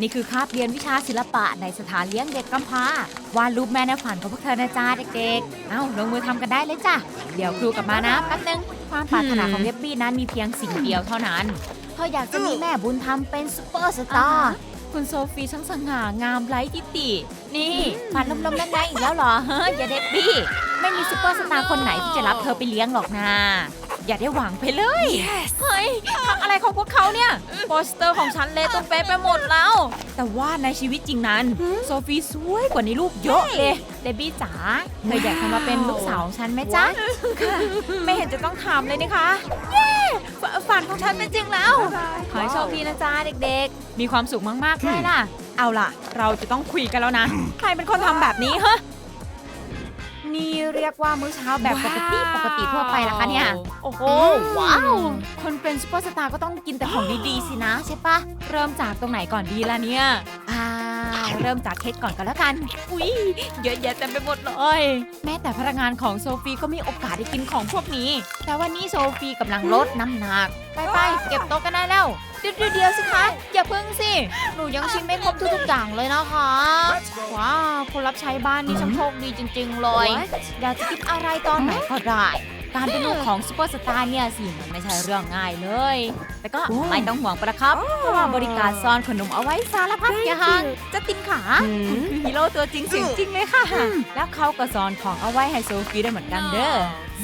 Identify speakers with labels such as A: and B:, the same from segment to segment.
A: นี่คือคาบเรียนวิชาศิลปะในสถานเลี้ยงเด็กกำพร้าวาดรูปแม่ในฝันของพวกเธอนะจ๊ะเด็กๆ เอ้าลงมือทำกันได้เลยจ้ะ เดี๋ยวครูกลับมานะแป๊บนึง ความปรารถนาของเดบบี้นั้นมีเพียงสิ่งเดียวเท่านั้น เธออยากจะมีแม่บุญธรรมเป็นซูเปอร์สตาร์ คุณโซฟีช่างสง่างามไร้ทิฏฐิ นี่ฝันลมๆแรงๆอีกแล้วเหรอ เฮ้ยอย่าเด็กบี้ ไม่มีซูเปอร์สตาร์คนไหนที่จะรับเธอไปเลี้ยงหรอกนะ อย่าได้หวังไปเลย เฮ้ยทำอะไรของพวกเขาเนี่ยโปสเตอร์ของฉันเละตุ้มเป๊ะไปหมดแล้ว แต่ว่าในชีวิตจริงนั้น โซฟีสวยกว่าในรูปเยอะเลยเดบบี้จ๋าเธออยากจะมาเป็นลูกสาวของฉันไหมจ๊ะค่ะไม่เห็นจะต้องถามเลยนะคะเย้ฝฝันของฉันเป็นจริงแล้ว ขอให้โชคดีนะจ๊ะเด็กๆ มีความสุขมากๆเลยล่ะ เอาล่ะ เราจะต้องคุยกันแล้วนะ ใครเป็นคนทำแบบนี้ฮะ นี่เรียกว่ามื้อเช้าแบบปกติปกติทั่วไปละคะเนี่ย โอ้โหว้าว คนเป็นซูเปอร์สตาร์ก็ต้องกินแต่ของดีๆสินะใช่ปะ เริ่มจากตรงไหนก่อนดีล่ะเนี่ย อ่า เริ่มจากเค้กก่อนก็แล้วกัน อุ๊ย เยอะแยะเต็มไปหมดเลย แม้แต่พนักงานของโซฟีก็มีโอกาสได้กินของพวกนี้ แต่วันนี้โซฟีกำลังลดน้ำหนัก ไปไปๆเก็บโต๊ะกันได้แล้ว เดี๋ยวๆเดี๋ยวสิคะ อย่าเพิ่งสิ หนูยังชิมไม่ครบทุกๆอย่างเลยนะคะ ว้าว คนรับใช้บ้านนี่ช่างโชคดีจริง ๆ เลย อยากจะกินอะไรตอนไหนก็ได้ การเป็นลูกของซูเปอร์สตาร์เนี่ยสิมันไม่ใช่เรื่องง่ายเลย แต่ก็ไม่ต้องห่วงไปนะครับ เพราะว่าบริการซ่อนขนมเอาไว้สารพัดอย่างจะตินขาคุณคือฮีโร่ตัวจริงเสียงจริงเลยค่ะ แล้วเขาก็ซ่อนของเอาไว้ให้โซฟีได้เหมือนกันเด้อ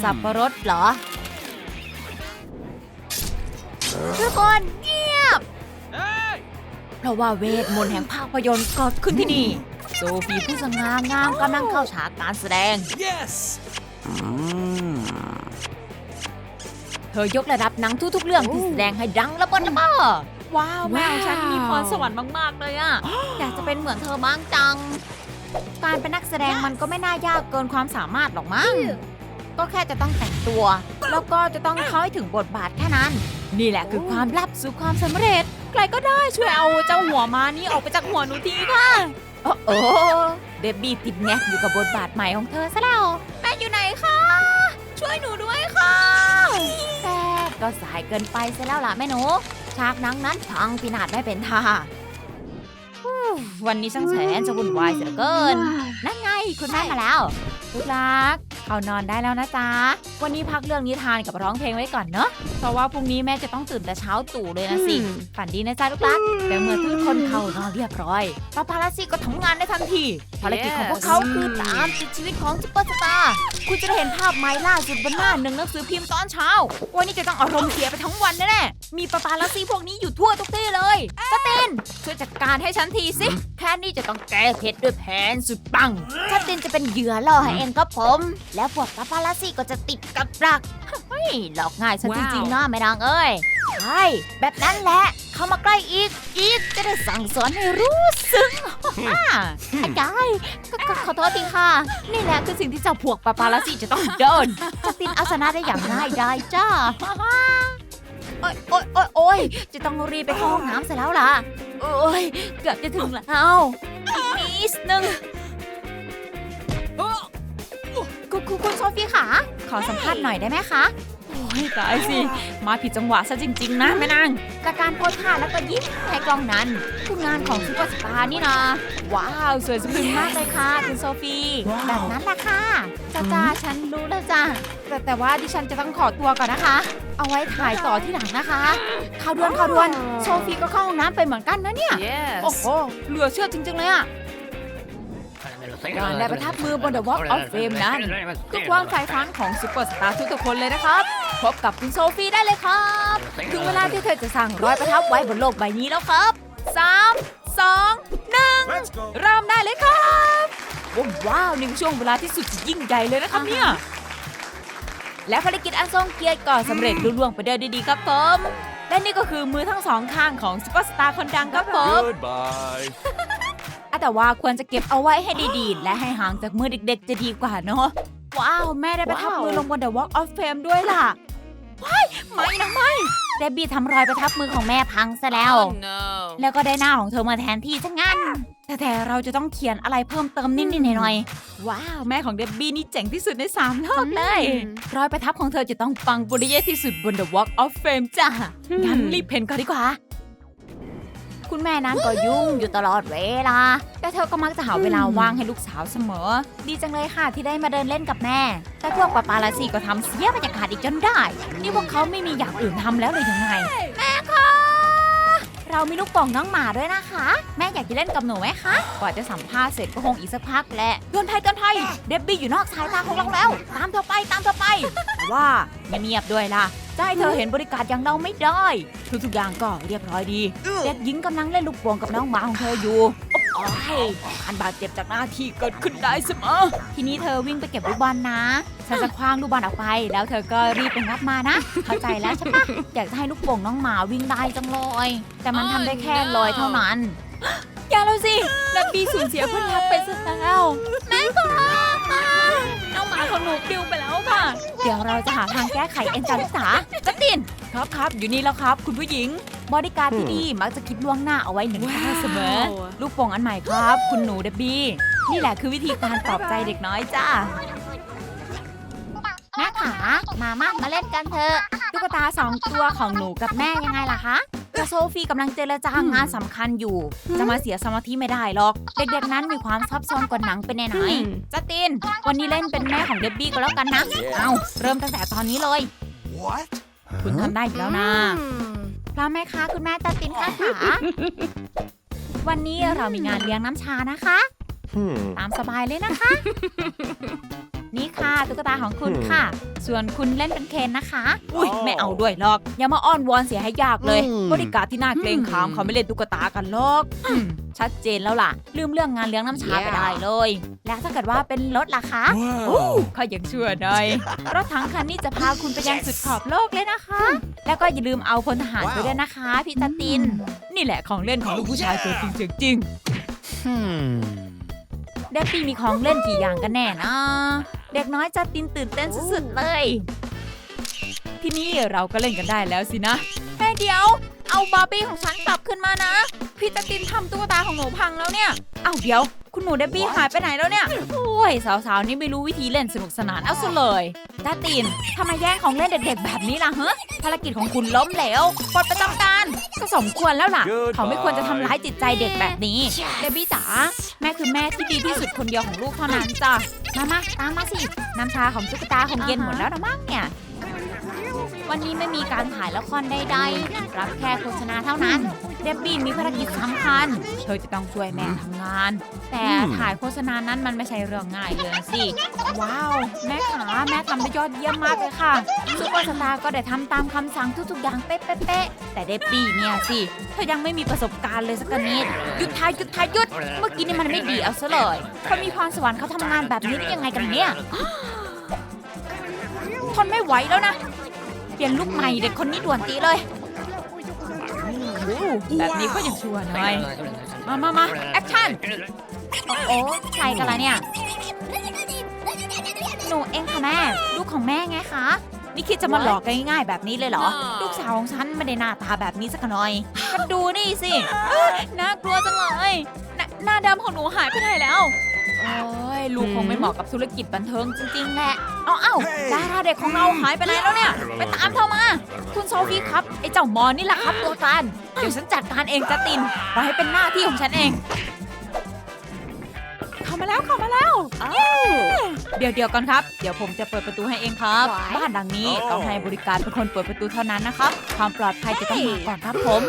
A: สับปะรดเหรอทุกคนเงียบเพราะว่าเวทมนต์แห่งภาพยนตร์เกิดขึ้นที่นี่ โซฟีผู้สง่างามกำลังเข้าฉากการแสดง
B: Yes!
A: เธอยกระดับหนังทุกๆเรื่องที่แสดงให้ดังและเบิ้ลระเบ้อว้าวแม่ของฉันมีพรสวรรค์มากๆเลยอะอยากจะเป็นเหมือนเธอบ้างจัง การเป็นนักแสดงมันก็ไม่น่ายากเกินความสามารถหรอกมั้งก็แค่จะต้องแต่งตัว แล้วก็จะต้องเข้าให้ถึงบทบาทแค่นั้น นี่แหละคือความลับสู่ความสำเร็จ ใครก็ได้ช่วยเอาเจ้าหัวมานี่ออกไปจากหัวหนูทีค่ะ โอ้โอ้เดบบี้ติดแงกอยู่กับบทบาทใหม่ของเธอซะแล้วแม่ อยู่ไหนคะ ช่วยหนูด้วยค่ะแต่ก็สายเกินไปซะแล้วล่ะแม่หนูฉากหนังนั้นพังพินาศไม่เป็นท่าฮู้วันนี้ช่างแสนจะวุ่นวายเสียเหลือเกิน นั่นไงคุณแม่มาแล้วลูกรักเขานอนได้แล้วนะจ๊ะ วันนี้พักเรื่องนิทานกับร้องเพลงไว้ก่อนเนอะเพราะว่าพรุ่งนี้แม่จะต้องตื่นแต่เช้าตู่เลยนะสิ ฝันดีนะจ๊ะลูกรักแต่เมื่อทุกคนเข้านอนเรียบร้อยปาพาราซีก็ทำงานได้ทันทีภารกิจของพวกเขาคือตามติดชีวิตของซุปเปอร์สตาร์ คุณจะได้เห็นภาพไม้ล่าสุดบนหน้าหนึ่งหนังสือพิมพ์ตอนเช้า วันนี้จะต้องอารมณ์เสียไปทั้งวันแน่ๆมีปาปาลัสซี่พวกนี้อยู่ทั่วทุกที่เลยสเตนช่วยจัดการให้ฉันทีสิ แค่นี้จะต้องแก้เผ็ดด้วยแผนสุดปังสเตนจะเป็นเหยื่อล่อให้เองครับผม แล้วพวกปาปาลัสซี่ก็จะติดกับดักเฮ้ยหลอกง่ายซะจริงๆนะแม่นางเอ้ยใช่แบบนั้นแหละ เข้ามาใกล้อีก อีกจะได้สั่งสอนให้รู้ซึ้ง ฮ่าอาจารย์ขอขอขอโทษทีค่ะ นี่แหละคือสิ่งที่เจ้าพวกปาปาลาซี่จะต้องโดนจะตินเอาชนะได้อย่างง่ายได้จ้า โอ๊ยโอ๊ยโอ๊ยโอ๊ยจะต้องรีบไปเข้าห้องน้ำเสร็จแล้วล่ะ โอ๊ย เกือบจะถึงแล้วอีกนิดนึงคุณคุณคุณโซฟีค่ะ ขอสัมภาษณ์หน่อยได้ไหมคะโอ้ย ตายสิ มาผิดจังหวะซะจริง ๆ นะแม่นางจากการโพสท่าแล้วก็ยิ้มให้กล้องนั้นคืองานของซุปเปอร์สตาร์นี่นะว้าว สวยสะพรึงมากเลยค่ะ คุณโซฟี แบบนั้นแหละค่ะจ้าจ้าฉันรู้แล้วจ้าแต่แต่ว่าดิฉันจะต้องขอตัวก่อนนะคะ เอาไว้ถ่ายต่อที่หลังนะคะข่าวด่วนข่าวด่วนโซฟีก็เข้าห้องน้ำไปเหมือนกันนะเนี่ย
B: Yes!
A: โอ้โหเหลือเชื่อจริง ๆ เลยอะการได้ประทับมือบน The Walk of Fame นั้นคือความใฝ่ฝันของซุปเปอร์สตาร์ทุกๆคนเลยนะครับ พบกับคุณโซฟีได้เลยครับ ถึงเวลาที่เธอจะสั่งรอยประทับไว้บนโลกใบนี้แล้วครับ 3 2
B: Let's go!
A: 1เริ่มได้เลยครับว้าวนี่คือช่วงเวลาที่สุดจะยิ่งใหญ่เลยนะครับเนี่ย และภารกิจอันทรงเกียรติก็สำเร็จลุล่วงไปได้ด้วยดีครับผมและนี่ก็คือมือทั้งสองข้างของซุปเปอร์สตาร์คนดังครับผม
B: Goodbye!
A: อะแต่ว่าควรจะเก็บเอาไว้ให้ดีๆ และให้ห่างจากมือเด็กๆ จะดีกว่าเนาะว้าว แม่ได้ไปทับมือลงบน The Walk of Fame ด้วยล่ะ ว้ายไม่นะไม่เดบบี้ทำรอยประทับมือของแม่พังซะแล้ว
C: no.
A: แล้วก็ได้หน้าของเธอมาแทนที่ซะงั้น แต่แต่เราจะต้องเขียนอะไรเพิ่มเติมนิดๆหน่อยๆ ว้าว แม่ของเดบบี้นี่เจ๋งที่สุดในสามโลกเลยรอยประทับของเธอจะต้องปังปุริเยที่สุดบน The Walk of Fame จ้ะงั้นรีบเพ้นก่อนดีกว่า คุณแม่นั้นก็ยุ่งอยู่ตลอดเวลา แต่เธอก็มักจะหาเวลาว่างให้ลูกสาวเสมอ ดีจังเลยค่ะที่ได้มาเดินเล่นกับแม่ แต่พวกปาปาลาซีก็ทำเสียบรรยากาศอีกจนได้ นี่พวกเขาไม่มีอย่างอื่นทำแล้วเลยยังไง เรามีลูกโป่องน้องหมาด้วยนะคะ แม่อยากจะเล่นกับหนูไหมคะกว่าจะสัมภาษณ์เสร็จก็คงอีกสักพักแหละโยนไทยโยนไทยเดบบี้อยู่นอกสายตาของเราแล้ว ตามเธอไปตามเธอไปว่าเงียบด้วยล่ะจะให้เธอเห็นบริการอย่างเราไม่ได้ ทุกๆอย่างก็เรียบร้อยดีเด็กหญิงกำลังเล่นลูกโป่งกับน้องหมาของเธออยู่โอ้ยการบาดเจ็บจากหน้าที่เกิดขึ้นได้เสมอทีนี้เธอวิ่งไปเก็บลูกบอลนะ ฉันจะคว้างลูกบอลออกไป แล้วเธอก็รีบไปงับมานะ เข้าใจแล้วใช่ปะอยากจะให้ลูกโป่งน้องหมาวิ่งได้จังเลย แต่มันทำได้แค่ลอยเท่านั้น อย่าแล้วสินับบีสูญเสียเพื่อนรักไปซะแล้วแม่คะน้องหมาของหนูปิวไปแล้วค่ะ เดี๋ยวเราจะหาทางแก้ไขเอ็นจาริสาจัสติน ครับครับอยู่นี่แล้วครับ คุณผู้หญิง บริการที่ดีมักจะคิดล่วงหน้าเอาไว้หนึ่งข้อเสมอ ลูกโป่งอันใหม่ครับ คุณหนูเดบบี้ นี่แหละคือวิธีการปลอบใจเด็กน้อยจ้าแม่ ขามามามาเล่นกันเถอะตุ๊กตาสองตัวของหนูกับแม่ยังไงล่ะคะกระโซฟีกำลังเจรจางานสำคัญอยู่ จะมาเสียสมาธิไม่ได้หรอก เด็กๆนั้นมีความซับซ้อนกว่าหนังเป็นไหนๆจัสติน วันนี้เล่นเป็นแม่ของเดบบี้ก็แล้วกันนะ เอาเริ่มตั้งแต่ตอนนี้เลย
B: What?
A: คุณทำได้อยู่แล้วนะพร้อมไหมคะคุณแม่ตัดตินค่ะขาวันนี้เรามีงานเลี้ยงน้ำชานะคะ
B: Hmm.
A: ตามสบายเลยนะคะ นี่ค่ะตุ๊กตาของคุณค่ะ ส่วนคุณเล่นเป็นเคนนะคะ อุ้ย
B: อ๋อ
A: ไม่เอาด้วยหรอก อย่ามาอ้อนวอนเสียให้ยากเลย
B: อืม
A: บริการที่น่าเกรงขามเขาไม่เล่นตุ๊กตากันหรอกอืมชัดเจนแล้วล่ะ ลืมเรื่องงานเลี้ยงน้ำชาไปได้เลย แล้วถ้าเกิดว่าเป็นรถล่ะคะ
B: Wow.
A: ข้ายังเชื่อหน่อย รถถังคันนี้จะพาคุณไปยังสุดขอบโลกเลยนะคะ แล้วก็อย่าลืมเอาพลทหารไปด้วยนะคะพี่ตัติน นี่แหละของเล่นของลูกผู้ชายตัวจริงเสียงจริง
B: Hmm.
A: เดบบี้มีของเล่นกี่อย่างกันแน่นะ เด็กน้อยจัดตินตื่นเต้นสุดๆเลย ทีนี้เราก็เล่นกันได้แล้วสินะ แม่เดียว เอาบาร์บี้ของฉันกลับขึ้นมานะ พี่ตาตินทำตุ๊กตาของหนูพังแล้วเนี่ย เอาเดี๋ยว คุณหนูเดบบี้หายไปไหนแล้วเนี่ย โอ้ยสาวๆนี่ไม่รู้วิธีเล่นสนุกสนานเอาซะเลย ตาตินทำไมแย่งของเล่นเด็กๆแบบนี้ล่ะเฮ้ภารกิจของคุณล้มเหลวปลดประจำการก็สมควรแล้วล่ะ
B: Goodbye
A: เขาไม่ควรจะทำร้ายจิตใจเด็กแบบนี้เดบบี้จ๋าแม่คือแม่ที่ดีที่สุดคนเดียวของลูกเท่านั้นจ้ะมามาตามมาสิน้ำชาของตุ๊กตาคงเย็นหมดแล้วนะมั้งเนี่ย วันนี้ไม่มีการถ่ายละครใดๆ รับแค่โฆษณาเท่านั้น เดบบี้มีภารกิจสำคัญ เธอจะต้องช่วยแม่ทำงาน แต่
B: อืม
A: ถ่ายโฆษณานั้นมันไม่ใช่เรื่องง่ายเลยสิ ว้าว แม่ขาแม่ทำได้ยอดเยี่ยมมากเลยค่ะซุปเปอร์สตาร์ก็ได้ทำตามคำสั่งทุกๆอย่างเป๊ะๆๆแต่เดบบี้เนี่ยสิเธอยังไม่มีประสบการณ์เลยสักนิดหยุดทายหยุดทายหยุด เมื่อกี้นี่มันไม่ดีเอาซะเลยคนมีพรสวรรค์เขาทำงานแบบนี้ได้ยังไงกันเนี่ยทนไม่ไหวแล้วนะ เปลี่ยนลุกใหม่เด็กคนนี้ด่วนตีเลยโอ้โหแบบนี้ก็ยังชัวร์หน่อย มามามาแอคชั่น โอ้โอ้ใครกันล่ะเนี่ย หนูเองค่ะแม่ ลูกของแม่ไงคะ นี่คิดจะมาหลอกกันง่ายๆแบบนี้เลยเหรอ ลูกสาวของฉันไม่ได้หน้าตาแบบนี้สักหน่อยก็ดูนี่สิเอ้ยน่ากลัวจังเลยหน้าหน้าดำของหนูหายไปไหนแล้ว โอ้ยลูกคงไม่เหมาะกับธุรกิจบันเทิงจริงๆแหละเอาเอ้าดาราเด็กของเราหายไปไหนแล้วเนี่ย ไปตามเธอมา คุณโซฟีครับไอ้เจ้ามอนี่แหละครับตัวการเดี๋ยวฉันจัดการเองจัสตินปล่อยให้เป็นหน้าที่ของฉันเอง เข้ามาแล้วเข้ามาแล้วเดี๋ยวเดี๋ยวก่อนครับ เดี๋ยวผมจะเปิดประตูให้เองครับ บ้านหลังนี้ต้องให้บริการเป็นคนเปิดประตูเท่านั้นนะครับ ความปลอดภัยจะต้องมาก่อนครับผม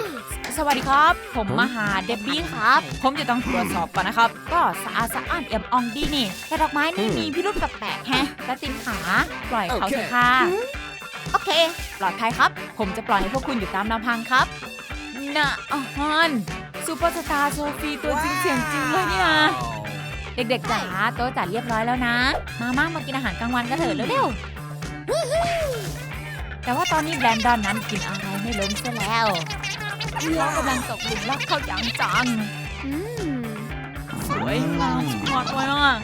A: สวัสดีครับ ผมมาหาเดบบี้ครับ ผมจะต้องตรวจสอบก่อนนะครับ ก็สะอาดสะอ้านเอี่ยมอ่องดีนี่ แต่ดอกไม้นี่มีพิรุธแปลกๆแฮะและตินขา ปล่อยเขาเถอะค่ะ โอเค ปลอดภัยครับ ผมจะปล่อยให้พวกคุณอยู่ตามลำพังครับนะอาฮอนซูเปอร์สตาร์โซฟีตัวจริงเสียงจริงเลยเนี่ยเด็กๆจ๋าโต๊ะจัดเรียบร้อยแล้วนะ มาม่ามากินอาหารกลางวันกันเถอะเร็วๆแต่ว่าตอนนี้แบรนดอนนั้นกินอะไรไม่ล้มซะแล้ว เรากำลังตกหลุมรักเขาอย่างจังอืมสวยงามสปอร์ตไว้มาก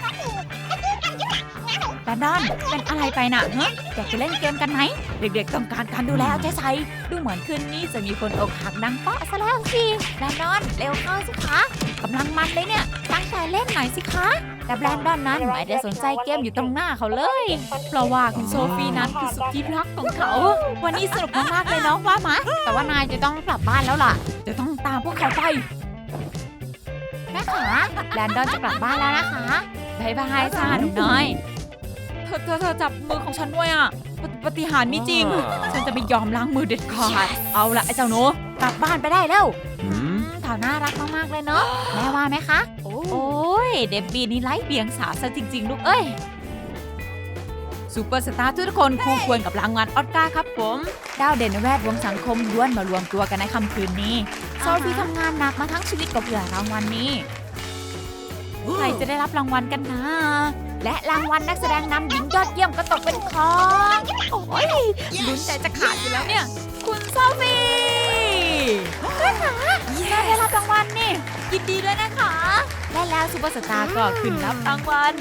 A: แบนดอนเป็นอะไรไปน่ะฮะอยากจะเล่นเกมกันไหม เด็กๆต้องการการดูแลเอาใจใส่ดูเหมือนคืนนี้จะมีคนอกหักดังเปาะซะแล้วสิแบนดอนเร็วเข้าสิคะกำลังมันเลยเนี่ย ตั้งใจเล่นหน่อยสิคะ แต่แบรนดอนนั้นไม่ได้สนใจเกมอยู่ตรงหน้าเขาเลย เพราะว่าคุณโซฟีนั้นคือสุดที่รักของเขา วันนี้สนุกมากๆเลยเนาะว่ามาแต่ว่านายจะต้องกลับบ้านแล้วล่ะ จะต้องตามพวกเขาไปแม่ขาแบรนดอนจะกลับบ้านแล้วนะคะบายบายจ้าหนูน้อย เธอเธอเธอจับมือของฉันด้วยอะปฏิปฏิหารย์มีจริง ฉันจะไม่ยอมล้างมือเด็ดขาด เอาละไอ้เจ้าหนูกลับบ้านไปได้แล้วอื มเถาน่ารักมากๆเลยเนาะแม่ว่าไหมคะ โอ้ยเดบบี้นี่ไร้เบียงสาซะจริง ๆ ลูกเอ้ยซูเปอร์สตาร์ทุกคนคู่ควรกับรางวัลออสการ์ครับผมดาวเด่นในแวดวงสังคมล้วนมารวมตัวกันในค่ำคืนนี้โซฟีทำงานหนักมาทั้งชีวิตก็เพื่อรางวัลนี้ใครจะได้รับรางวัลกันนะ และรางวัลนักแสดงนำหญิงยอดเยี่ยมก็ตกเป็นของ โอ้ยลุ้นใจจะขาดอยู่แล้วเนี่ย คุณโซฟีแม่คะแม่ ได้รับรางวัลนี่ ยินดีด้วยนะคะ และแล้วซูเปอร์สตาร์ก็ขึ้นรับรางวัล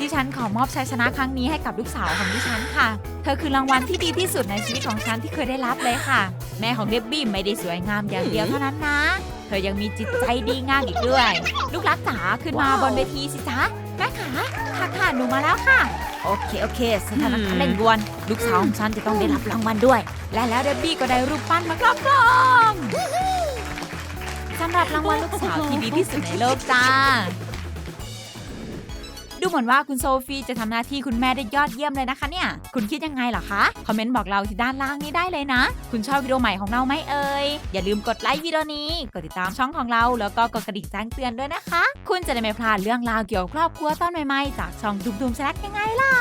A: ดิฉันขอมอบชัยชนะครั้งนี้ให้กับลูกสาวของดิฉันค่ะ เธอคือรางวัลที่ดีที่สุดในชีวิตของฉันที่เคยได้รับเลยค่ะ แม่ของเดบบี้ไม่ได้สวยงามอย่างเดียวเท่านั้นนะ เธอยังมีจิตใจดีงามอีกด้วย ลูกรักจ๋าขึ้นมาบนเวทีสิจ๊ะ แม่ขาค่ะค่ะหนูมาแล้วค่ะ โอเคโอเคสถานการณ์เร่งด่วน ลูกสาวของฉันจะต้องได้รับรางวัลด้วย และแล้วเดบบี้ก็ได้รูปปั้นมาครอบครองสำหรับรางวัลลูกสาวที่ดีที่สุดในโลกจ้า ดูเหมือนว่าคุณโซฟีจะทำหน้าที่คุณแม่ได้ยอดเยี่ยมเลยนะคะเนี่ย คุณคิดยังไงล่ะคะ คอมเมนต์บอกเราที่ด้านล่างนี้ได้เลยนะ คุณชอบวิดีโอใหม่ของเราไหมเอ่ย อย่าลืมกดไลค์วิดีโอนี้ กดติดตามช่องของเราแล้วก็กดกระดิ่งแจ้งเตือนด้วยนะคะ คุณจะได้ไม่พลาดเรื่องราวเกี่ยวกับครอบครัวตอนใหม่ๆจากช่องดุมดุมแซกยังไงล่ะ